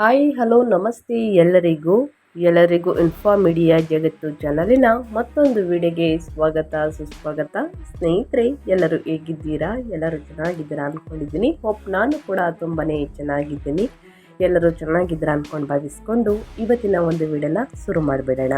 Hi, hello, ನಮಸ್ತೆ ಎಲ್ಲರಿಗೂ. ಎಲ್ಲರಿಗೂ ಇನ್ಫಾ ಮೀಡಿಯಾ ಜಗತ್ತು ಚಾನಲಿನ ಮತ್ತೊಂದು ವಿಡಿಯೋಗೆ ಸ್ವಾಗತ, ಸುಸ್ವಾಗತ. ಸ್ನೇಹಿತರೆ, ಎಲ್ಲರೂ ಹೇಗಿದ್ದೀರಾ? ಎಲ್ಲರೂ ಚೆನ್ನಾಗಿದ್ದೀರಾ ಅಂದ್ಕೊಂಡಿದ್ದೀನಿ ಹೋಪ್ ನಾನು ಕೂಡ ತುಂಬಾ ಚೆನ್ನಾಗಿದ್ದೀನಿ. ಎಲ್ಲರೂ ಚೆನ್ನಾಗಿದ್ದೀರಾ ಅಂದ್ಕೊಂಡು ಭಾವಿಸ್ಕೊಂಡು ಇವತ್ತಿನ ಒಂದು ವಿಡಿಯೋನ ಶುರು ಮಾಡಿಬಿಡೋಣ.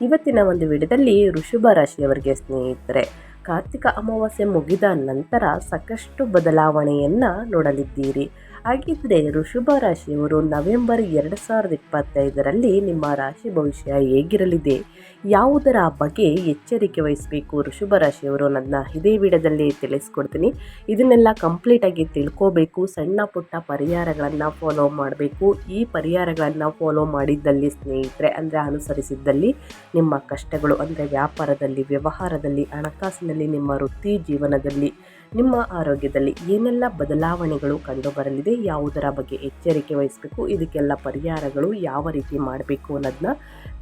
ಇವತ್ತಿನ ಒಂದು ವಿಡಿಯೋದಲ್ಲಿ ಋಷಭ ರಾಶಿಯವರಿಗೆ ಸ್ನೇಹಿತರೆ, ಕಾರ್ತಿಕ ಅಮಾವಾಸ್ಯೆ ಮುಗಿದ ನಂತರ ಸಾಕಷ್ಟು ಬದಲಾವಣೆಯನ್ನು ನೋಡಲಿದ್ದೀರಿ. ಹಾಗಿದ್ದರೆ ಋಷಭ ರಾಶಿಯವರು ನವೆಂಬರ್ ಎರಡು ಸಾವಿರದ ಇಪ್ಪತ್ತೈದರಲ್ಲಿ ನಿಮ್ಮ ರಾಶಿ ಭವಿಷ್ಯ ಹೇಗಿರಲಿದೆ? ಯಾವುದರ ಬಗ್ಗೆ ಎಚ್ಚರಿಕೆ ವಹಿಸಬೇಕು? ಋಷಭ ರಾಶಿಯವರು ನನ್ನ ಇದೇ ವಿಡದಲ್ಲಿ ತಿಳಿಸ್ಕೊಡ್ತೀನಿ. ಇದನ್ನೆಲ್ಲ ಕಂಪ್ಲೀಟಾಗಿ ತಿಳ್ಕೋಬೇಕು. ಸಣ್ಣ ಪುಟ್ಟ ಪರಿಹಾರಗಳನ್ನು ಫಾಲೋ ಮಾಡಬೇಕು. ಈ ಪರಿಹಾರಗಳನ್ನು ಫಾಲೋ ಮಾಡಿದ್ದಲ್ಲಿ ಸ್ನೇಹಿತರೆ, ಅಂದರೆ ಅನುಸರಿಸಿದ್ದಲ್ಲಿ ನಿಮ್ಮ ಕಷ್ಟಗಳು, ಅಂದರೆ ವ್ಯಾಪಾರದಲ್ಲಿ, ವ್ಯವಹಾರದಲ್ಲಿ, ಹಣಕಾಸಿನಲ್ಲಿ, ನಿಮ್ಮ ವೃತ್ತಿ ಜೀವನದಲ್ಲಿ, ನಿಮ್ಮ ಆರೋಗ್ಯದಲ್ಲಿ ಏನೆಲ್ಲ ಬದಲಾವಣೆಗಳು ಕಂಡುಬರಲಿದೆ ಯಾವುದರ ಬಗ್ಗೆ ಎಚ್ಚರಿಕೆ ವಹಿಸಬೇಕು, ಇದಕ್ಕೆಲ್ಲ ಪರಿಹಾರಗಳು ಯಾವ ರೀತಿ ಮಾಡಬೇಕು ಅನ್ನೋದನ್ನ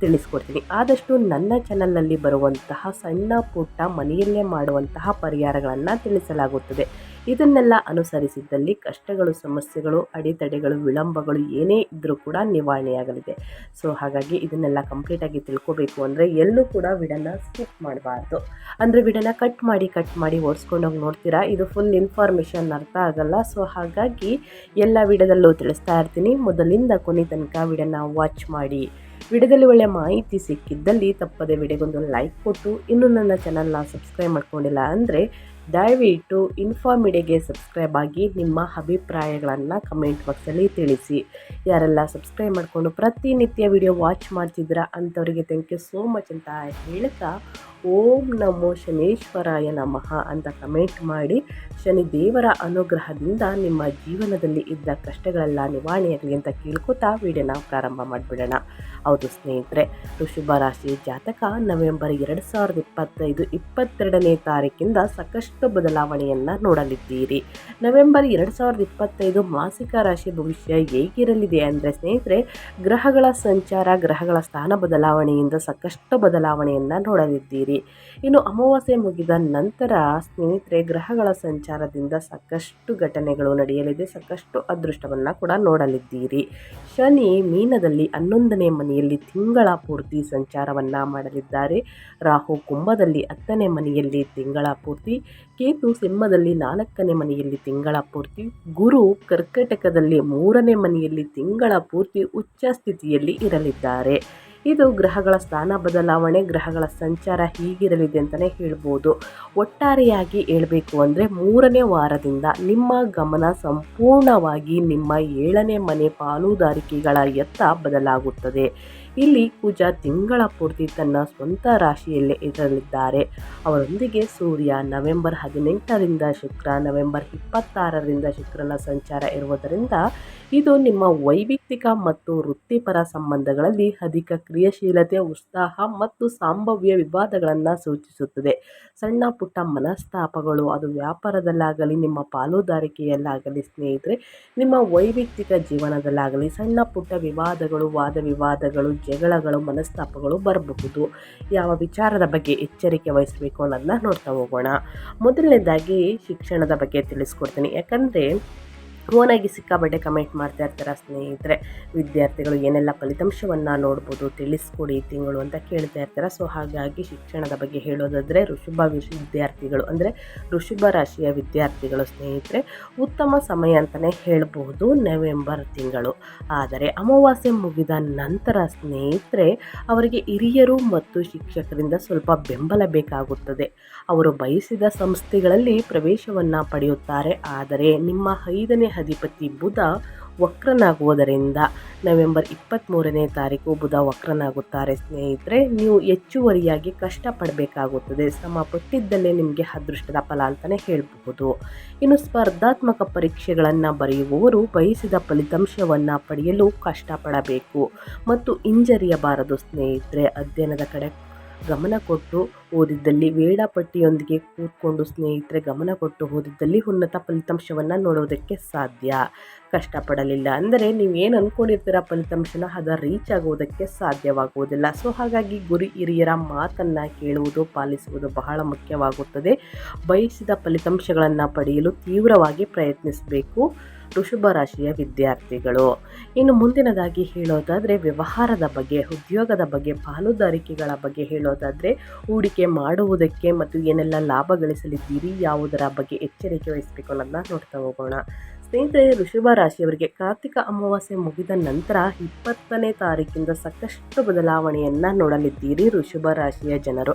ತಿಳಿಸ್ಕೊಡ್ತೀನಿ. ಆದಷ್ಟು ನನ್ನ ಚಾನಲ್ನಲ್ಲಿ ಬರುವಂತಹ ಸಣ್ಣ ಪುಟ್ಟ ಮನೆಯಲ್ಲೇ ಮಾಡುವಂತಹ ಪರಿಹಾರಗಳನ್ನು ತಿಳಿಸಲಾಗುತ್ತದೆ. ಇದನ್ನೆಲ್ಲ ಅನುಸರಿಸಿದ್ದಲ್ಲಿ ಕಷ್ಟಗಳು, ಸಮಸ್ಯೆಗಳು, ಅಡೆತಡೆಗಳು, ವಿಳಂಬಗಳು ಏನೇ ಇದ್ದರೂ ಕೂಡ ನಿವಾರಣೆಯಾಗಲಿದೆ. ಸೊ ಹಾಗಾಗಿ ಇದನ್ನೆಲ್ಲ ಕಂಪ್ಲೀಟಾಗಿ ತಿಳ್ಕೋಬೇಕು ಅಂದರೆ ಎಲ್ಲೂ ಕೂಡ ವಿಡನ್ನ ಸ್ಕಿಪ್ ಮಾಡಬಾರ್ದು. ಅಂದರೆ ವಿಡನ್ನ ಕಟ್ ಮಾಡಿ ಕಟ್ ಮಾಡಿ ಓಡಿಸ್ಕೊಂಡೋಗಿ ನೋಡ್ತೀರಾ? ಇದು ಫುಲ್ ಇನ್ಫಾರ್ಮೇಷನ್ ಅರ್ಥ ಆಗಲ್ಲ. ಸೊ ಹಾಗಾಗಿ ಎಲ್ಲ ವಿಡದಲ್ಲೂ ತಿಳಿಸ್ತಾ ಇರ್ತೀನಿ. ಮೊದಲಿಂದ ಕೊನೆ ತನಕ ವಿಡನ್ನ ವಾಚ್ ಮಾಡಿ. ವಿಡಿಯೋದಲ್ಲಿ ಒಳ್ಳೆಯ ಮಾಹಿತಿ ಸಿಕ್ಕಿದ್ದಲ್ಲಿ ತಪ್ಪದೆ ವಿಡಿಯೋಗೊಂದು ಲೈಕ್ ಕೊಟ್ಟು, ಇನ್ನೂ ನನ್ನ ಚಾನಲ್ನ ಸಬ್ಸ್ಕ್ರೈಬ್ ಮಾಡ್ಕೊಂಡಿಲ್ಲ ಅಂದರೆ ದಯವಿಟ್ಟು ಇನ್ಫಾರ್ಮಿಡಿಗೆ ಸಬ್ಸ್ಕ್ರೈಬ್ ಆಗಿ ನಿಮ್ಮ ಅಭಿಪ್ರಾಯಗಳನ್ನು ಕಮೆಂಟ್ ಬಾಕ್ಸಲ್ಲಿ ತಿಳಿಸಿ. ಯಾರೆಲ್ಲ ಸಬ್ಸ್ಕ್ರೈಬ್ ಮಾಡಿಕೊಂಡು ಪ್ರತಿನಿತ್ಯ ವಿಡಿಯೋ ವಾಚ್ ಮಾಡ್ತಿದ್ರ ಅಂಥವರಿಗೆ ಥ್ಯಾಂಕ್ ಯು ಸೋ ಮಚ್ ಅಂತ ಹೇಳ್ತಾ ಓಂ ನಮೋ ಶನೇಶ್ವರಾಯ ನಮಃ ಅಂತ ಕಮೆಂಟ್ ಮಾಡಿ. ಶನಿ ದೇವರ ಅನುಗ್ರಹದಿಂದ ನಿಮ್ಮ ಜೀವನದಲ್ಲಿ ಇದ್ದ ಕಷ್ಟಗಳೆಲ್ಲ ನಿವಾರಣೆಯಾಗಲಿ ಅಂತ ಕೇಳ್ಕೊತಾ ವಿಡಿಯೋನ ಪ್ರಾರಂಭ ಮಾಡಿಬಿಡೋಣ. ಹೌದು ಸ್ನೇಹಿತರೆ ಋಷಭ ರಾಶಿ ಜಾತಕ ನವೆಂಬರ್ ಎರಡು ಸಾವಿರದ ಇಪ್ಪತ್ತೈದು, ಇಪ್ಪತ್ತೆರಡನೇ ತಾರೀಕಿಂದ ಸಾಕಷ್ಟು ಬದಲಾವಣೆಯನ್ನು ನೋಡಲಿದ್ದೀರಿ. ನವೆಂಬರ್ ಎರಡು ಸಾವಿರದ ಇಪ್ಪತ್ತೈದು ಮಾಸಿಕ ರಾಶಿ ಭವಿಷ್ಯ ಹೇಗಿರಲಿದೆ ಅಂದರೆ ಸ್ನೇಹಿತರೆ, ಗ್ರಹಗಳ ಸಂಚಾರ, ಗ್ರಹಗಳ ಸ್ಥಾನ ಬದಲಾವಣೆಯಿಂದ ಸಾಕಷ್ಟು ಬದಲಾವಣೆಯನ್ನು ನೋಡಲಿದ್ದೀರಿ. ಇನ್ನು ಅಮಾವಾಸ್ಯೆ ಮುಗಿದ ನಂತರ ಸ್ನೇಹಿತರೆ, ಗ್ರಹಗಳ ಸಂಚಾರದಿಂದ ಸಾಕಷ್ಟು ಘಟನೆಗಳು ನಡೆಯಲಿದೆ, ಸಾಕಷ್ಟು ಅದೃಷ್ಟವನ್ನು ಕೂಡ ನೋಡಲಿದ್ದೀರಿ. ಶನಿ ಮೀನದಲ್ಲಿ ಹನ್ನೊಂದನೇ ಮನೆಯಲ್ಲಿ ತಿಂಗಳ ಪೂರ್ತಿ ಸಂಚಾರವನ್ನು ಮಾಡಲಿದ್ದಾರೆ. ರಾಹು ಕುಂಭದಲ್ಲಿ ಹತ್ತನೇ ಮನೆಯಲ್ಲಿ ತಿಂಗಳ ಪೂರ್ತಿ ಕೇತು ಸಿಂಹದಲ್ಲಿ ನಾಲ್ಕನೇ ಮನೆಯಲ್ಲಿ ತಿಂಗಳ ಪೂರ್ತಿ, ಗುರು ಕರ್ಕಟಕದಲ್ಲಿ ಮೂರನೇ ಮನೆಯಲ್ಲಿ ತಿಂಗಳ ಪೂರ್ತಿ ಉಚ್ಚ ಸ್ಥಿತಿಯಲ್ಲಿ ಇರಲಿದ್ದಾರೆ. ಇದು ಗ್ರಹಗಳ ಸ್ಥಾನ ಬದಲಾವಣೆ, ಗ್ರಹಗಳ ಸಂಚಾರ ಹೀಗಿರಲಿದೆ ಅಂತಲೇ ಹೇಳ್ಬೋದು. ಒಟ್ಟಾರೆಯಾಗಿ ಹೇಳಬೇಕು ಅಂದರೆ ಮೂರನೇ ವಾರದಿಂದ ನಿಮ್ಮ ಗಮನ ಸಂಪೂರ್ಣವಾಗಿ ನಿಮ್ಮ ಏಳನೇ ಮನೆ ಪಾಲುದಾರಿಕೆಗಳ ಎತ್ತ ಬದಲಾಗುತ್ತದೆ. ಇಲ್ಲಿ ಪೂಜಾ ತಿಂಗಳ ಪೂರ್ತಿ ತನ್ನ ಸ್ವಂತ ರಾಶಿಯಲ್ಲೇ ಇರಲಿದ್ದಾರೆ. ಅವರೊಂದಿಗೆ ಸೂರ್ಯ ನವೆಂಬರ್ ಹದಿನೆಂಟರಿಂದ ಶುಕ್ರ, ನವೆಂಬರ್ ಇಪ್ಪತ್ತಾರರಿಂದ ಶುಕ್ರನ ಸಂಚಾರ ಇರುವುದರಿಂದ ಇದು ನಿಮ್ಮ ವೈಯಕ್ತಿಕ ಮತ್ತು ವೃತ್ತಿಪರ ಸಂಬಂಧಗಳಲ್ಲಿ ಅಧಿಕ ಕ್ರಿಯಾಶೀಲತೆ, ಉತ್ಸಾಹ ಮತ್ತು ಸಂಭಾವ್ಯ ವಿವಾದಗಳನ್ನು ಸೂಚಿಸುತ್ತದೆ. ಸಣ್ಣ ಪುಟ್ಟ ಮನಸ್ತಾಪಗಳು, ಅದು ವ್ಯಾಪಾರದಲ್ಲಾಗಲಿ, ನಿಮ್ಮ ಪಾಲುದಾರಿಕೆಯಲ್ಲಾಗಲಿ ಸ್ನೇಹಿತರೆ, ನಿಮ್ಮ ವೈಯಕ್ತಿಕ ಜೀವನದಲ್ಲಾಗಲಿ, ಸಣ್ಣ ಪುಟ್ಟ ವಿವಾದಗಳು, ವಾದ ವಿವಾದಗಳು ಜಗಳಗಳು ಮನಸ್ತಾಪಗಳು ಬರಬಹುದು. ಯಾವ ವಿಚಾರದ ಬಗ್ಗೆ ಎಚ್ಚರಿಕೆ ವಹಿಸಬೇಕು ಅನ್ನೋದನ್ನ ನೋಡ್ತಾ ಹೋಗೋಣ. ಮೊದಲನೇದಾಗಿ ಶಿಕ್ಷಣದ ಬಗ್ಗೆ ತಿಳಿಸ್ಕೊಡ್ತೀನಿ. ಯಾಕಂದರೆ ಓನಾಗಿ ಸಿಕ್ಕಾಬಟ್ಟೆ ಕಮೆಂಟ್ ಮಾಡ್ತಾ ಇರ್ತಾರೆ ಸ್ನೇಹಿತರೆ? ವಿದ್ಯಾರ್ಥಿಗಳು ಏನೆಲ್ಲ ಫಲಿತಾಂಶವನ್ನು ನೋಡ್ಬೋದು, ತಿಳಿಸ್ಕೊಡಿ ತಿಂಗಳು ಅಂತ ಕೇಳ್ತಾ ಇರ್ತಾರೆ? ಸೊ ಹಾಗಾಗಿ ಶಿಕ್ಷಣದ ಬಗ್ಗೆ ಹೇಳೋದಾದರೆ ಋಷಭ ವಿದ್ಯಾರ್ಥಿಗಳು ಅಂದರೆ ಋಷಭ ರಾಶಿಯ ವಿದ್ಯಾರ್ಥಿಗಳು ಸ್ನೇಹಿತರೆ, ಉತ್ತಮ ಸಮಯ ಅಂತಲೇ ಹೇಳಬಹುದು ನವೆಂಬರ್ ತಿಂಗಳು. ಆದರೆ ಅಮಾವಾಸ್ಯೆ ಮುಗಿದ ನಂತರ ಸ್ನೇಹಿತರೆ, ಅವರಿಗೆ ಹಿರಿಯರು ಮತ್ತು ಶಿಕ್ಷಕರಿಂದ ಸ್ವಲ್ಪ ಬೆಂಬಲ ಬೇಕಾಗುತ್ತದೆ. ಅವರು ಬಯಸಿದ ಸಂಸ್ಥೆಗಳಲ್ಲಿ ಪ್ರವೇಶವನ್ನು ಪಡೆಯುತ್ತಾರೆ. ಆದರೆ ನಿಮ್ಮ ಐದನೇ ಅಧಿಪತಿ ಬುಧ ವಕ್ರನಾಗುವುದರಿಂದ ನವೆಂಬರ್ ಇಪ್ಪತ್ತ್ಮೂರನೇ ತಾರೀಕು ಬುಧ ವಕ್ರನಾಗುತ್ತಾರೆ. ಸ್ನೇಹಿತರೆ, ನೀವು ಹೆಚ್ಚುವರಿಯಾಗಿ ಕಷ್ಟಪಡಬೇಕಾಗುತ್ತದೆ. ಶ್ರಮ ಪಟ್ಟಿದ್ದಲ್ಲೇ ನಿಮಗೆ ಅದೃಷ್ಟದ ಫಲ ಅಂತಲೇ ಹೇಳಬಹುದು. ಇನ್ನು ಸ್ಪರ್ಧಾತ್ಮಕ ಪರೀಕ್ಷೆಗಳನ್ನು ಬರೆಯುವವರು ಬಯಸಿದ ಫಲಿತಾಂಶವನ್ನು ಪಡೆಯಲು ಕಷ್ಟಪಡಬೇಕು. ಮತ್ತು ಹಿಂಜರಿಯಬಾರದು ಸ್ನೇಹಿತರೆ. ಅಧ್ಯಯನದ ಕಡೆ ಗಮನ ಕೊಟ್ಟು ಓದಿದ್ದಲ್ಲಿ ವೇಳಾಪಟ್ಟಿಯೊಂದಿಗೆ ಕೂತ್ಕೊಂಡು ಸ್ನೇಹಿತರೆ ಗಮನ ಕೊಟ್ಟು ಓದಿದ್ದಲ್ಲಿ ಉನ್ನತ ಫಲಿತಾಂಶವನ್ನು ನೋಡೋದಕ್ಕೆ ಸಾಧ್ಯ. ಕಷ್ಟಪಡಲಿಲ್ಲ. ಅಂದರೆ ನೀವು ಏನು ಅಂದ್ಕೊಂಡಿರ್ತೀರ ಫಲಿತಾಂಶನ? ಅದ ರೀಚ್ ಆಗುವುದಕ್ಕೆ ಸಾಧ್ಯವಾಗುವುದಿಲ್ಲ. ಸೊ ಹಾಗಾಗಿ ಗುರಿ ಹಿರಿಯರ ಮಾತನ್ನು ಕೇಳುವುದು, ಪಾಲಿಸುವುದು ಬಹಳ ಮುಖ್ಯವಾಗುತ್ತದೆ. ಬಯಸಿದ ಫಲಿತಾಂಶಗಳನ್ನು ಪಡೆಯಲು ತೀವ್ರವಾಗಿ ಪ್ರಯತ್ನಿಸಬೇಕು. ಋಷಭ ರಾಶಿಯ ವಿದ್ಯಾರ್ಥಿಗಳು. ಇನ್ನು ಮುಂದಿನದಾಗಿ ಹೇಳೋದಾದರೆ ವ್ಯವಹಾರದ ಬಗ್ಗೆ, ಉದ್ಯೋಗದ ಬಗ್ಗೆ, ಪಾಲುದಾರಿಕೆಗಳ ಬಗ್ಗೆ ಹೇಳೋದಾದರೆ ಹೂಡಿಕೆ ಮಾಡುವುದಕ್ಕೆ ಮತ್ತು ಏನೆಲ್ಲ ಲಾಭ ಗಳಿಸಲಿದ್ದೀರಿ, ಯಾವುದರ ಬಗ್ಗೆ ಎಚ್ಚರಿಕೆ ವಹಿಸಬೇಕು ಅನ್ನೋದನ್ನ ನೋಡ್ತಾ ಹೋಗೋಣ. ಸ್ನೇಹಿತರೆ, ಋಷಭ ರಾಶಿಯವರಿಗೆ ಕಾರ್ತಿಕ ಅಮಾವಾಸ್ಯೆ ಮುಗಿದ ನಂತರ ಇಪ್ಪತ್ತನೇ ತಾರೀಕಿಂದ ಸಾಕಷ್ಟು ಬದಲಾವಣೆಯನ್ನು ನೋಡಲಿದ್ದೀರಿ ಋಷಭ ರಾಶಿಯ ಜನರು.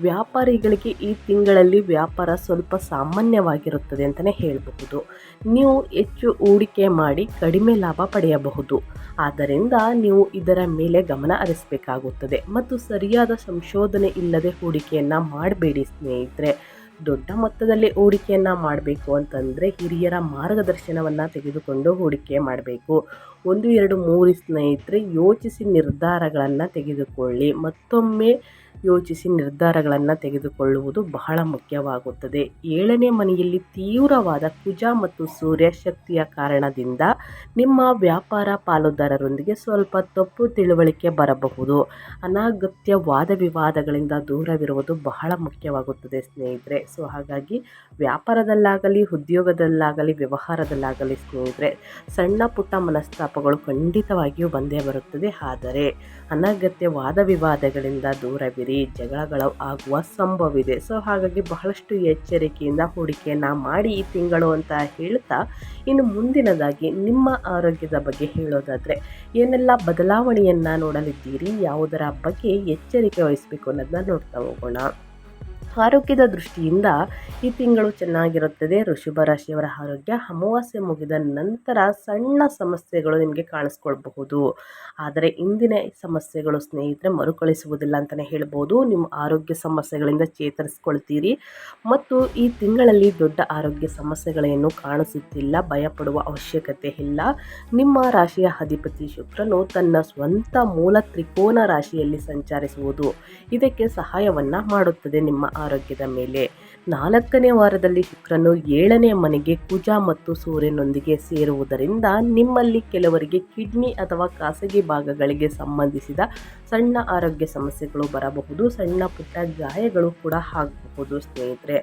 ವ್ಯಾಪಾರಿಗಳಿಗೆ ಈ ತಿಂಗಳಲ್ಲಿ ವ್ಯಾಪಾರ ಸ್ವಲ್ಪ ಸಾಮಾನ್ಯವಾಗಿರುತ್ತದೆ ಅಂತಲೇ ಹೇಳಬಹುದು. ನೀವು ಹೆಚ್ಚು ಹೂಡಿಕೆ ಮಾಡಿ ಕಡಿಮೆ ಲಾಭ ಪಡೆಯಬಹುದು. ಆದ್ದರಿಂದ ನೀವು ಇದರ ಮೇಲೆ ಗಮನ ಹರಿಸಬೇಕಾಗುತ್ತದೆ. ಮತ್ತು ಸರಿಯಾದ ಸಂಶೋಧನೆ ಇಲ್ಲದೆ ಹೂಡಿಕೆಯನ್ನು ಮಾಡಬೇಡಿ ಸ್ನೇಹಿತರೆ. ದೊಡ್ಡ ಮೊತ್ತದಲ್ಲಿ ಹೂಡಿಕೆಯನ್ನು ಮಾಡಬೇಕು ಅಂತಂದರೆ ಹಿರಿಯರ ಮಾರ್ಗದರ್ಶನವನ್ನು ತೆಗೆದುಕೊಂಡು ಹೂಡಿಕೆ ಮಾಡಬೇಕು. ಒಂದು, ಎರಡು, ಮೂರು ಸ್ನೇಹಿತರೆ ಯೋಚಿಸಿ ನಿರ್ಧಾರಗಳನ್ನು ತೆಗೆದುಕೊಳ್ಳಿ. ಮತ್ತೊಮ್ಮೆ ಯೋಚಿಸಿ ನಿರ್ಧಾರಗಳನ್ನು ತೆಗೆದುಕೊಳ್ಳುವುದು ಬಹಳ ಮುಖ್ಯವಾಗುತ್ತದೆ. ಏಳನೇ ಮನೆಯಲ್ಲಿ ತೀವ್ರವಾದ ಕುಜ ಮತ್ತು ಸೂರ್ಯ ಶಕ್ತಿಯ ಕಾರಣದಿಂದ ನಿಮ್ಮ ವ್ಯಾಪಾರ ಪಾಲುದಾರರೊಂದಿಗೆ ಸ್ವಲ್ಪ ತಪ್ಪು ತಿಳುವಳಿಕೆ ಬರಬಹುದು. ಅನಾಗತ್ಯ ವಾದ ವಿವಾದಗಳಿಂದ ದೂರವಿರುವುದು ಬಹಳ ಮುಖ್ಯವಾಗುತ್ತದೆ ಸ್ನೇಹಿತರೆ. ಸೊ, ಹಾಗಾಗಿ ವ್ಯಾಪಾರದಲ್ಲಾಗಲಿ, ಉದ್ಯೋಗದಲ್ಲಾಗಲಿ, ವ್ಯವಹಾರದಲ್ಲಾಗಲಿ ಸ್ನೇಹಿತರೆ, ಸಣ್ಣ ಪುಟ್ಟ ಮನಸ್ತಾಪಗಳು ಖಂಡಿತವಾಗಿಯೂ ಬಂದೇ ಬರುತ್ತದೆ. ಆದರೆ ಅನಗತ್ಯ ವಾದ ವಿವಾದಗಳಿಂದ ದೂರವಿರಿ. ಜಗಳಗಳು ಆಗುವ ಸಂಭವವಿದೆ. ಸೊ ಹಾಗಾಗಿ ಬಹಳಷ್ಟು ಎಚ್ಚರಿಕೆಯಿಂದ ಹೂಡಿಕೆಯನ್ನು ಮಾಡಿ ಈ ತಿಂಗಳು ಅಂತ ಹೇಳ್ತಾ, ಇನ್ನು ಮುಂದಿನದಾಗಿ ನಿಮ್ಮ ಆರೋಗ್ಯದ ಬಗ್ಗೆ ಹೇಳೋದಾದರೆ, ಏನೆಲ್ಲ ಬದಲಾವಣೆಯನ್ನು ನೋಡಲಿದ್ದೀರಿ, ಯಾವುದರ ಬಗ್ಗೆ ಎಚ್ಚರಿಕೆ ವಹಿಸಬೇಕು ಅನ್ನೋದನ್ನ ನೋಡ್ತಾ ಹೋಗೋಣ. ಆರೋಗ್ಯದ ದೃಷ್ಟಿಯಿಂದ ಈ ತಿಂಗಳು ಚೆನ್ನಾಗಿರುತ್ತದೆ. ಋಷಭ ರಾಶಿಯವರ ಆರೋಗ್ಯ ಅಮಾವಾಸ್ಯೆ ಮುಗಿದ ನಂತರ ಸಣ್ಣ ಸಮಸ್ಯೆಗಳು ನಿಮಗೆ ಕಾಣಿಸ್ಕೊಳ್ಬಹುದು. ಆದರೆ ಇಂದಿನ ಸಮಸ್ಯೆಗಳು ಸ್ನೇಹಿತರೆ ಮರುಕಳಿಸುವುದಿಲ್ಲ ಅಂತಲೇ ಹೇಳ್ಬೋದು. ನಿಮ್ಮ ಆರೋಗ್ಯ ಸಮಸ್ಯೆಗಳಿಂದ ಚೇತರಿಸ್ಕೊಳ್ತೀರಿ. ಮತ್ತು ಈ ತಿಂಗಳಲ್ಲಿ ದೊಡ್ಡ ಆರೋಗ್ಯ ಸಮಸ್ಯೆಗಳೇನು ಕಾಣಿಸುತ್ತಿಲ್ಲ, ಭಯಪಡುವ ಅವಶ್ಯಕತೆ ಇಲ್ಲ. ನಿಮ್ಮ ರಾಶಿಯ ಅಧಿಪತಿ ಶುಕ್ರನು ತನ್ನ ಸ್ವಂತ ಮೂಲ ತ್ರಿಕೋನ ರಾಶಿಯಲ್ಲಿ ಸಂಚರಿಸುವುದು ಇದಕ್ಕೆ ಸಹಾಯವನ್ನು ಮಾಡುತ್ತದೆ. ನಿಮ್ಮ ಆರೋಗ್ಯದ ಮೇಲೆ ನಾಲ್ಕನೇ ವಾರದಲ್ಲಿ ಶುಕ್ರನು ಏಳನೇ ಮನೆಗೆ ಕುಜ ಮತ್ತು ಸೂರ್ಯನೊಂದಿಗೆ ಸೇರುವುದರಿಂದ ನಿಮ್ಮಲ್ಲಿ ಕೆಲವರಿಗೆ ಕಿಡ್ನಿ ಅಥವಾ ಖಾಸಗಿ ಭಾಗಗಳಿಗೆ ಸಂಬಂಧಿಸಿದ ಸಣ್ಣ ಆರೋಗ್ಯ ಸಮಸ್ಯೆಗಳು ಬರಬಹುದು, ಸಣ್ಣ ಪುಟ್ಟ ಗಾಯಗಳು ಕೂಡ ಆಗಬಹುದು ಸ್ನೇಹಿತರೆ.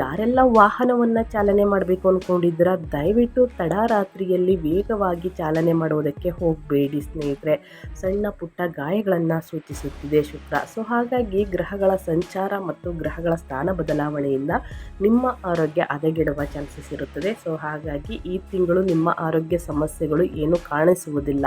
ಯಾರೆಲ್ಲ ವಾಹನವನ್ನು ಚಾಲನೆ ಮಾಡಬೇಕು ಅಂದ್ಕೊಂಡಿದ್ದೀರ ದಯವಿಟ್ಟು ತಡರಾತ್ರಿಯಲ್ಲಿ ವೇಗವಾಗಿ ಚಾಲನೆ ಮಾಡೋದಕ್ಕೆ ಹೋಗಬೇಡಿ ಸ್ನೇಹಿತರೆ. ಸಣ್ಣ ಪುಟ್ಟ ಗಾಯಗಳನ್ನು ಸೂಚಿಸುತ್ತಿದೆ ಶುಕ್ರ. ಸೊ ಹಾಗಾಗಿ ಗ್ರಹಗಳ ಸಂಚಾರ ಮತ್ತು ಗ್ರಹಗಳ ಸ್ಥಾನ ಬದಲಾವಣೆಯಿಂದ ನಿಮ್ಮ ಆರೋಗ್ಯ ಹದಗೆಡುವ ಚಾನ್ಸಸ್ ಇರುತ್ತದೆ. ಸೊ ಹಾಗಾಗಿ ಈ ತಿಂಗಳು ನಿಮ್ಮ ಆರೋಗ್ಯ ಸಮಸ್ಯೆಗಳು ಏನು ಕಾಣಿಸುವುದಿಲ್ಲ.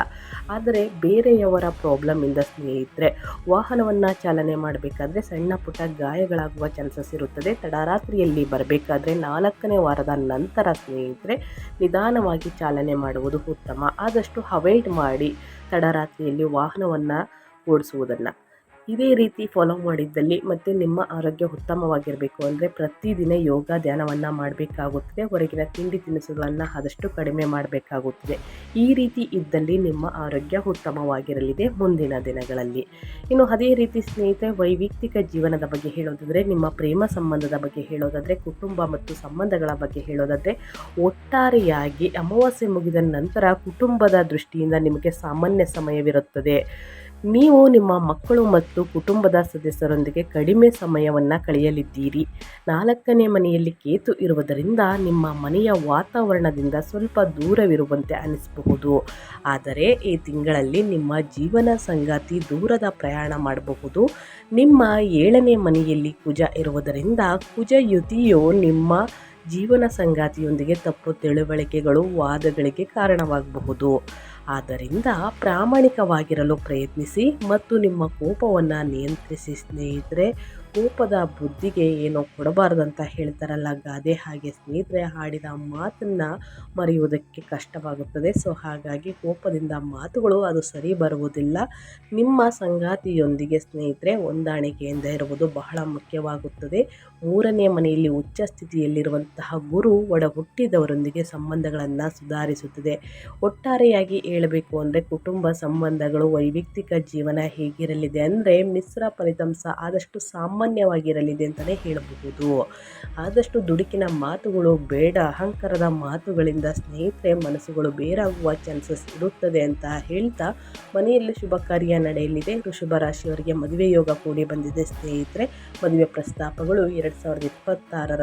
ಆದರೆ ಬೇರೆಯವರ ಪ್ರಾಬ್ಲಮಿಂದ ಸ್ನೇಹಿತರೆ, ವಾಹನವನ್ನು ಚಾಲನೆ ಮಾಡಬೇಕಾದ್ರೆ ಸಣ್ಣ ಪುಟ್ಟ ಗಾಯಗಳಾಗುವ ಚಾನ್ಸಸ್ ಇರುತ್ತದೆ. ತಡರಾತ್ರಿಯಲ್ಲಿ ಬರಬೇಕಾದ್ರೆ ನಾಲ್ಕನೇ ವಾರದ ನಂತರ ಸ್ನೇಹಿತರೆ, ನಿಧಾನವಾಗಿ ಚಾಲನೆ ಮಾಡುವುದು ಉತ್ತಮ. ಆದಷ್ಟು ಅವಾಯ್ಡ್ ಮಾಡಿ ತಡರಾತ್ರಿಯಲ್ಲಿ ವಾಹನವನ್ನು ಓಡಿಸುವುದನ್ನು. ಇದೇ ರೀತಿ ಫಾಲೋ ಮಾಡಿದ್ದಲ್ಲಿ ಮತ್ತು ನಿಮ್ಮ ಆರೋಗ್ಯ ಉತ್ತಮವಾಗಿರಬೇಕು ಅಂದರೆ ಪ್ರತಿದಿನ ಯೋಗ ಧ್ಯಾನವನ್ನು ಮಾಡಬೇಕಾಗುತ್ತದೆ. ಹೊರಗಿನ ತಿಂಡಿ ತಿನಿಸುಗಳನ್ನು ಆದಷ್ಟು ಕಡಿಮೆ ಮಾಡಬೇಕಾಗುತ್ತದೆ. ಈ ರೀತಿ ಇದ್ದಲ್ಲಿ ನಿಮ್ಮ ಆರೋಗ್ಯ ಉತ್ತಮವಾಗಿರಲಿದೆ ಮುಂದಿನ ದಿನಗಳಲ್ಲಿ. ಇನ್ನು ಅದೇ ರೀತಿ ಸ್ನೇಹಿತರೆ ವೈಯಕ್ತಿಕ ಜೀವನದ ಬಗ್ಗೆ ಹೇಳೋದಾದರೆ, ನಿಮ್ಮ ಪ್ರೇಮ ಸಂಬಂಧದ ಬಗ್ಗೆ ಹೇಳೋದಾದರೆ, ಕುಟುಂಬ ಮತ್ತು ಸಂಬಂಧಗಳ ಬಗ್ಗೆ ಹೇಳೋದಾದರೆ, ಒಟ್ಟಾರೆಯಾಗಿ ಅಮಾವಾಸ್ಯೆ ಮುಗಿದ ನಂತರ ಕುಟುಂಬದ ದೃಷ್ಟಿಯಿಂದ ನಿಮಗೆ ಸಾಮಾನ್ಯ ಸಮಯವಿರುತ್ತದೆ. ನೀವು ನಿಮ್ಮ ಮಕ್ಕಳು ಮತ್ತು ಕುಟುಂಬದ ಸದಸ್ಯರೊಂದಿಗೆ ಕಡಿಮೆ ಸಮಯವನ್ನು ಕಳೆಯಲಿದ್ದೀರಿ. ನಾಲ್ಕನೇ ಮನೆಯಲ್ಲಿ ಕೇತು ಇರುವುದರಿಂದ ನಿಮ್ಮ ಮನೆಯ ವಾತಾವರಣದಿಂದ ಸ್ವಲ್ಪ ದೂರವಿರುವಂತೆ ಅನಿಸಬಹುದು. ಆದರೆ ಈ ತಿಂಗಳಲ್ಲಿ ನಿಮ್ಮ ಜೀವನ ಸಂಗಾತಿ ದೂರದ ಪ್ರಯಾಣ ಮಾಡಬಹುದು. ನಿಮ್ಮ ಏಳನೇ ಮನೆಯಲ್ಲಿ ಕುಜ ಇರುವುದರಿಂದ ಕುಜ ಯುತಿಯು ನಿಮ್ಮ ಜೀವನ ಸಂಗಾತಿಯೊಂದಿಗೆ ತಪ್ಪು ತಿಳುವಳಿಕೆಗಳು ವಾದಗಳಿಗೆ ಕಾರಣವಾಗಬಹುದು. ಆದ್ದರಿಂದ ಪ್ರಾಮಾಣಿಕವಾಗಿರಲು ಪ್ರಯತ್ನಿಸಿ ಮತ್ತು ನಿಮ್ಮ ಕೋಪವನ್ನು ನಿಯಂತ್ರಿಸಿ ಸ್ನೇಹಿತರೆ ಕೋಪದ ಬುದ್ಧಿಗೆ ಏನೋ ಕೊಡಬಾರ್ದಂತ ಹೇಳ್ತಾರಲ್ಲ, ಗಾದೆ ಹಾಗೆ ಸ್ನೇಹಿತರೆ ಹಾಡಿದ ಮಾತನ್ನು ಮರೆಯುವುದಕ್ಕೆ ಕಷ್ಟವಾಗುತ್ತದೆ. ಸೊ, ಹಾಗಾಗಿ ಕೋಪದಿಂದ ಮಾತುಗಳು ಅದು ಸರಿ ಬರುವುದಿಲ್ಲ. ನಿಮ್ಮ ಸಂಗಾತಿಯೊಂದಿಗೆ ಸ್ನೇಹಿತರೆ ಹೊಂದಾಣಿಕೆಯಿಂದ ಇರುವುದು ಬಹಳ ಮುಖ್ಯವಾಗುತ್ತದೆ. ಮೂರನೇ ಮನೆಯಲ್ಲಿ ಉಚ್ಚ ಸ್ಥಿತಿಯಲ್ಲಿರುವಂತಹ ಗುರು ಒಡ ಹುಟ್ಟಿದವರೊಂದಿಗೆ ಸಂಬಂಧಗಳನ್ನು ಸುಧಾರಿಸುತ್ತದೆ. ಒಟ್ಟಾರೆಯಾಗಿ ಹೇಳಬೇಕು ಅಂದರೆ ಕುಟುಂಬ ಸಂಬಂಧಗಳು, ವೈಯಕ್ತಿಕ ಜೀವನ ಹೇಗಿರಲಿದೆ ಅಂದರೆ ಮಿಶ್ರ ಫಲಿತಾಂಶ ಆದಷ್ಟು ಸಾಮಾನ್ಯವಾಗಿರಲಿದೆ ಅಂತಲೇ ಹೇಳಬಹುದು. ಆದಷ್ಟು ದುಡುಕಿನ ಮಾತುಗಳು ಬೇಡ, ಅಹಂಕಾರದ ಮಾತುಗಳಿಂದ ಸ್ನೇಹಿತರೆ, ಮನಸ್ಸುಗಳು ಬೇರಾಗುವ ಚಾನ್ಸಸ್ ಇರುತ್ತದೆ ಅಂತ ಹೇಳ್ತಾ ಮನೆಯಲ್ಲಿ ಶುಭ ಕಾರ್ಯ ನಡೆಯಲಿದೆ. ಶುಭ ರಾಶಿಯವರಿಗೆ ಮದುವೆ ಯೋಗ ಕೂಡಿ ಬಂದಿದೆ ಸ್ನೇಹಿತರೆ. ಮದುವೆ ಪ್ರಸ್ತಾಪಗಳು ಎರಡು ಸಾವಿರದ ಇಪ್ಪತ್ತಾರರ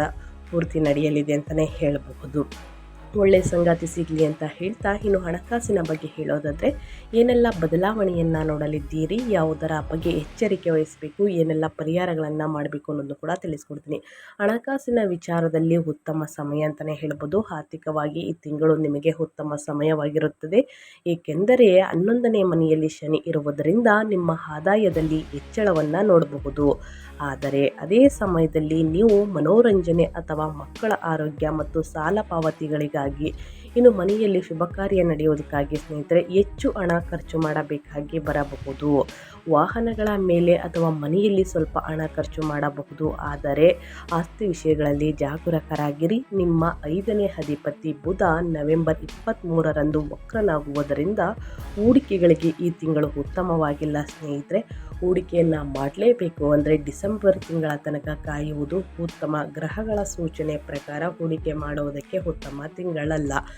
ಪೂರ್ತಿ ನಡೆಯಲಿದೆ ಅಂತಲೇ ಹೇಳಬಹುದು. ಒಳ್ಳೆಯ ಸಂಗಾತಿ ಸಿಗಲಿ ಅಂತ ಹೇಳ್ತಾ ಇನ್ನು ಹಣಕಾಸಿನ ಬಗ್ಗೆ ಹೇಳೋದಾದರೆ, ಏನೆಲ್ಲ ಬದಲಾವಣೆಯನ್ನು ನೋಡಲಿದ್ದೀರಿ, ಯಾವುದರ ಬಗ್ಗೆ ಎಚ್ಚರಿಕೆ ವಹಿಸಬೇಕು, ಏನೆಲ್ಲ ಪರಿಹಾರಗಳನ್ನು ಮಾಡಬೇಕು ಅನ್ನೋದು ಕೂಡ ತಿಳಿಸ್ಕೊಡ್ತೀನಿ. ಹಣಕಾಸಿನ ವಿಚಾರದಲ್ಲಿ ಉತ್ತಮ ಸಮಯ ಅಂತಲೇ ಹೇಳ್ಬೋದು. ಆರ್ಥಿಕವಾಗಿ ಈ ತಿಂಗಳು ನಿಮಗೆ ಉತ್ತಮ ಸಮಯವಾಗಿರುತ್ತದೆ. ಏಕೆಂದರೆ ಹನ್ನೊಂದನೇ ಮನೆಯಲ್ಲಿ ಶನಿ ಇರುವುದರಿಂದ ನಿಮ್ಮ ಆದಾಯದಲ್ಲಿ ಹೆಚ್ಚಳವನ್ನು ನೋಡಬಹುದು. ಆದರೆ ಅದೇ ಸಮಯದಲ್ಲಿ ನೀವು ಮನೋರಂಜನೆ ಅಥವಾ ಮಕ್ಕಳ ಆರೋಗ್ಯ ಮತ್ತು ಸಾಲ ಪಾವತಿಗಳಿಗಾಗಿ ಇನ್ನು ಮನೆಯಲ್ಲಿ ಶುಭ ಕಾರ್ಯ ನಡೆಯೋದಕ್ಕಾಗಿ ಸ್ನೇಹಿತರೆ ಹೆಚ್ಚು ಹಣ ಖರ್ಚು ಮಾಡಬೇಕಾಗಿ ಬರಬಹುದು. ವಾಹನಗಳ ಮೇಲೆ ಅಥವಾ ಮನೆಯಲ್ಲಿ ಸ್ವಲ್ಪ ಹಣ ಖರ್ಚು ಮಾಡಬಹುದು. ಆದರೆ ಆಸ್ತಿ ವಿಷಯಗಳಲ್ಲಿ ಜಾಗರೂಕರಾಗಿರಿ. ನಿಮ್ಮ ಐದನೇ ಅಧಿಪತಿ ಬುಧ ನವೆಂಬರ್ ಇಪ್ಪತ್ತ್ಮೂರರಂದು ವಕ್ರನಾಗುವುದರಿಂದ ಹೂಡಿಕೆಗಳಿಗೆ ಈ ತಿಂಗಳು ಉತ್ತಮವಾಗಿಲ್ಲ ಸ್ನೇಹಿತರೆ. ಹೂಡಿಕೆಯನ್ನು ಮಾಡಲೇಬೇಕು ಅಂದರೆ ಡಿಸೆಂಬರ್ ತಿಂಗಳ ತನಕ ಕಾಯುವುದು ಉತ್ತಮ. ಗ್ರಹಗಳ ಸೂಚನೆ ಪ್ರಕಾರ ಹೂಡಿಕೆ ಮಾಡುವುದಕ್ಕೆ ಉತ್ತಮ ತಿಂಗಳಲ್ಲ.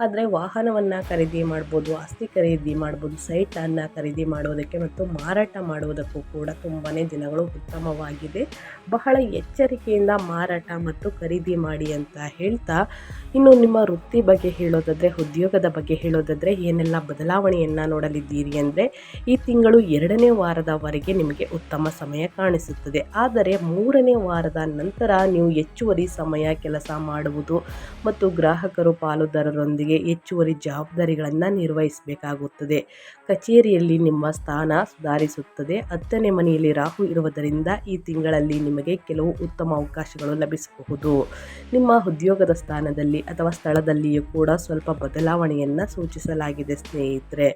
ಆದರೆ ವಾಹನವನ್ನು ಖರೀದಿ ಮಾಡ್ಬೋದು, ಆಸ್ತಿ ಖರೀದಿ ಮಾಡ್ಬೋದು, ಸೈಟನ್ನು ಖರೀದಿ ಮಾಡೋದಕ್ಕೆ ಮತ್ತು ಮಾರಾಟ ಮಾಡುವುದಕ್ಕೂ ಕೂಡ ತುಂಬಾ ದಿನಗಳು ಉತ್ತಮವಾಗಿದೆ. ಬಹಳ ಎಚ್ಚರಿಕೆಯಿಂದ ಮಾರಾಟ ಮತ್ತು ಖರೀದಿ ಮಾಡಿ ಅಂತ ಹೇಳ್ತಾ, ಇನ್ನು ನಿಮ್ಮ ವೃತ್ತಿ ಬಗ್ಗೆ ಹೇಳೋದಾದರೆ, ಉದ್ಯೋಗದ ಬಗ್ಗೆ ಹೇಳೋದಾದರೆ, ಏನೆಲ್ಲ ಬದಲಾವಣೆಯನ್ನು ನೋಡಲಿದ್ದೀರಿ ಅಂದರೆ, ಈ ತಿಂಗಳು ಎರಡನೇ ವಾರದವರೆಗೆ ನಿಮಗೆ ಉತ್ತಮ ಸಮಯ ಕಾಣಿಸುತ್ತದೆ. ಆದರೆ ಮೂರನೇ ವಾರದ ನಂತರ ನೀವು ಹೆಚ್ಚುವರಿ ಸಮಯ ಕೆಲಸ ಮಾಡುವುದು ಮತ್ತು ಗ್ರಾಹಕರು ಪಾಲುದಾರರೊಂದಿಗೆ ಹೆಚ್ಚುವರಿ ಜವಾಬ್ದಾರಿಗಳನ್ನು ನಿರ್ವಹಿಸಬೇಕಾಗುತ್ತದೆ. ಕಚೇರಿಯಲ್ಲಿ ನಿಮ್ಮ ಸ್ಥಾನ ಸುಧಾರಿಸುತ್ತದೆ. ಹತ್ತನೇ ಮನೆಯಲ್ಲಿ ರಾಹು ಇರುವುದರಿಂದ ಈ ತಿಂಗಳಲ್ಲಿ ನಿಮಗೆ ಕೆಲವು ಉತ್ತಮ ಅವಕಾಶಗಳು ಲಭಿಸಬಹುದು. ನಿಮ್ಮ ಉದ್ಯೋಗದ ಸ್ಥಾನದಲ್ಲಿ ಅಥವಾ ಸ್ಥಳದಲ್ಲಿಯೂ ಕೂಡ ಸ್ವಲ್ಪ ಬದಲಾವಣೆಯನ್ನು ಸೂಚಿಸಲಾಗಿದೆ ಸ್ನೇಹಿತರೆ.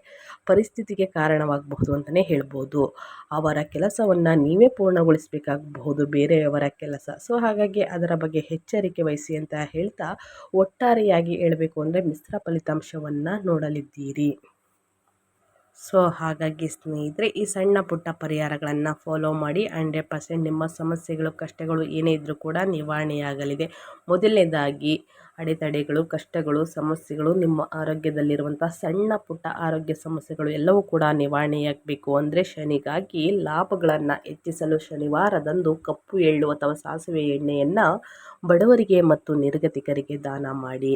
ಪರಿಸ್ಥಿತಿಗೆ ಕಾರಣವಾಗಬಹುದು ಅಂತಲೇ ಹೇಳ್ಬೋದು. ಅವರ ಕೆಲಸವನ್ನು ನೀವೇ ಪೂರ್ಣಗೊಳಿಸಬೇಕಾಗಬಹುದು, ಬೇರೆಯವರ ಕೆಲಸ. ಸೊ ಹಾಗಾಗಿ ಅದರ ಬಗ್ಗೆ ಎಚ್ಚರಿಕೆ ವಹಿಸಿ ಅಂತ ಹೇಳ್ತಾ ಒಟ್ಟಾರೆಯಾಗಿ ಹೇಳಬೇಕು ಅಂದರೆ ಮಿಶ್ರ ಫಲಿತಾಂಶವನ್ನು ನೋಡಲಿದ್ದೀರಿ. ಸೊ ಹಾಗಾಗಿ ಸ್ನೇಹಿತರೆ, ಈ ಸಣ್ಣ ಪುಟ್ಟ ಪರಿಹಾರಗಳನ್ನು ಫಾಲೋ ಮಾಡಿ ಹಂಡ್ರೆಡ್ ಪರ್ಸೆಂಟ್ ನಿಮ್ಮ ಸಮಸ್ಯೆಗಳು, ಕಷ್ಟಗಳು ಏನೇ ಇದ್ದರೂ ಕೂಡ ನಿವಾರಣೆಯಾಗಲಿದೆ. ಮೊದಲನೇದಾಗಿ, ಅಡೆತಡೆಗಳು, ಕಷ್ಟಗಳು, ಸಮಸ್ಯೆಗಳು ನಿಮ್ಮ ಆರೋಗ್ಯದಲ್ಲಿರುವಂಥ ಸಣ್ಣ ಪುಟ್ಟ ಆರೋಗ್ಯ ಸಮಸ್ಯೆಗಳು ಎಲ್ಲವೂ ಕೂಡ ನಿವಾರಣೆಯಾಗಬೇಕು. ಅಂದರೆ ಶನಿಗಾಗಿ ಲಾಭಗಳನ್ನು ಹೆಚ್ಚಿಸಲು ಶನಿವಾರದಂದು ಕಪ್ಪು ಎಳ್ಳು ಅಥವಾ ಸಾಸಿವೆ ಎಣ್ಣೆಯನ್ನು ಬಡವರಿಗೆ ಮತ್ತು ನಿರ್ಗತಿಕರಿಗೆ ದಾನ ಮಾಡಿ.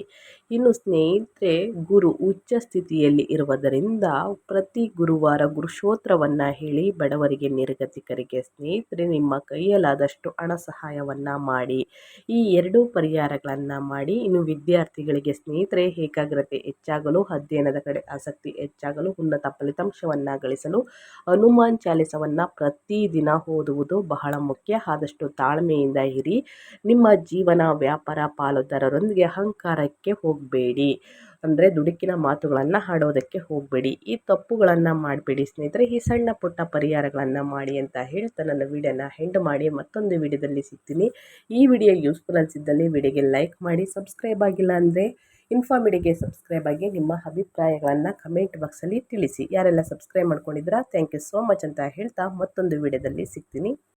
ಇನ್ನು ಸ್ನೇಹಿತರೆ, ಗುರು ಉಚ್ಚ ಸ್ಥಿತಿಯಲ್ಲಿ ಇರುವುದರಿಂದ ಪ್ರತಿ ಗುರುವಾರ ಗುರುಶೋತ್ರವನ್ನು ಹೇಳಿ ಬಡವರಿಗೆ, ನಿರ್ಗತಿಕರಿಗೆ ಸ್ನೇಹಿತರೆ, ನಿಮ್ಮ ಕೈಯಲ್ಲಾದಷ್ಟು ಹಣ ಸಹಾಯವನ್ನು ಮಾಡಿ, ಈ ಎರಡೂ ಪರಿಹಾರಗಳನ್ನು ಮಾಡಿ, ಇನ್ನು ವಿದ್ಯಾರ್ಥಿಗಳಿಗೆ ಸ್ನೇಹಿತರೆ, ಏಕಾಗ್ರತೆ ಹೆಚ್ಚಾಗಲು, ಅಧ್ಯಯನದ ಕಡೆ ಆಸಕ್ತಿ ಹೆಚ್ಚಾಗಲು, ಉನ್ನತ ಫಲಿತಾಂಶವನ್ನು ಗಳಿಸಲು ಹನುಮಾನ್ ಚಾಲಿಸವನ್ನು ಪ್ರತಿದಿನ ಓದುವುದು ಬಹಳ ಮುಖ್ಯ. ಆದಷ್ಟು ತಾಳ್ಮೆಯಿಂದ ಇರಿ. ನಿಮ್ಮ ಜೀವನ ವ್ಯಾಪಾರ ಪಾಲುದಾರರೊಂದಿಗೆ ಅಹಂಕಾರಕ್ಕೆ ಹೋಗಬೇಡಿ. ಅಂದರೆ ದುಡುಕಿನ ಮಾತುಗಳನ್ನು ಆಡೋದಕ್ಕೆ ಹೋಗಬೇಡಿ. ಈ ತಪ್ಪುಗಳನ್ನು ಮಾಡಬೇಡಿ ಸ್ನೇಹಿತರೆ. ಈ ಸಣ್ಣ ಪುಟ್ಟ ಪರಿಹಾರಗಳನ್ನು ಮಾಡಿ ಅಂತ ಹೇಳ್ತಾ ನನ್ನ ವೀಡಿಯೋನ ಹೆಂಡ್ ಮಾಡಿ ಮತ್ತೊಂದು ವಿಡಿಯೋದಲ್ಲಿ ಸಿಗ್ತೀನಿ. ಈ ವಿಡಿಯೋ ಯೂಸ್ಫುಲ್ ಅನಿಸಿದ್ದಲ್ಲಿ ವಿಡಿಯೋಗೆ ಲೈಕ್ ಮಾಡಿ ಸಬ್ಸ್ಕ್ರೈಬ್ ಆಗಿಲ್ಲ ಅಂದರೆ ಇನ್ಫಾಮಿಡಿಗೆ ಸಬ್ಸ್ಕ್ರೈಬ್ ಆಗಿ ನಿಮ್ಮ ಅಭಿಪ್ರಾಯಗಳನ್ನು ಕಮೆಂಟ್ ಬಾಕ್ಸಲ್ಲಿ ತಿಳಿಸಿ. ಯಾರೆಲ್ಲ ಸಬ್ಸ್ಕ್ರೈಬ್ ಮಾಡ್ಕೊಂಡಿದ್ದೀರಾ ಥ್ಯಾಂಕ್ ಯು ಸೋ ಮಚ್ ಅಂತ ಹೇಳ್ತಾ ಮತ್ತೊಂದು ವಿಡಿಯೋದಲ್ಲಿ ಸಿಗ್ತೀನಿ.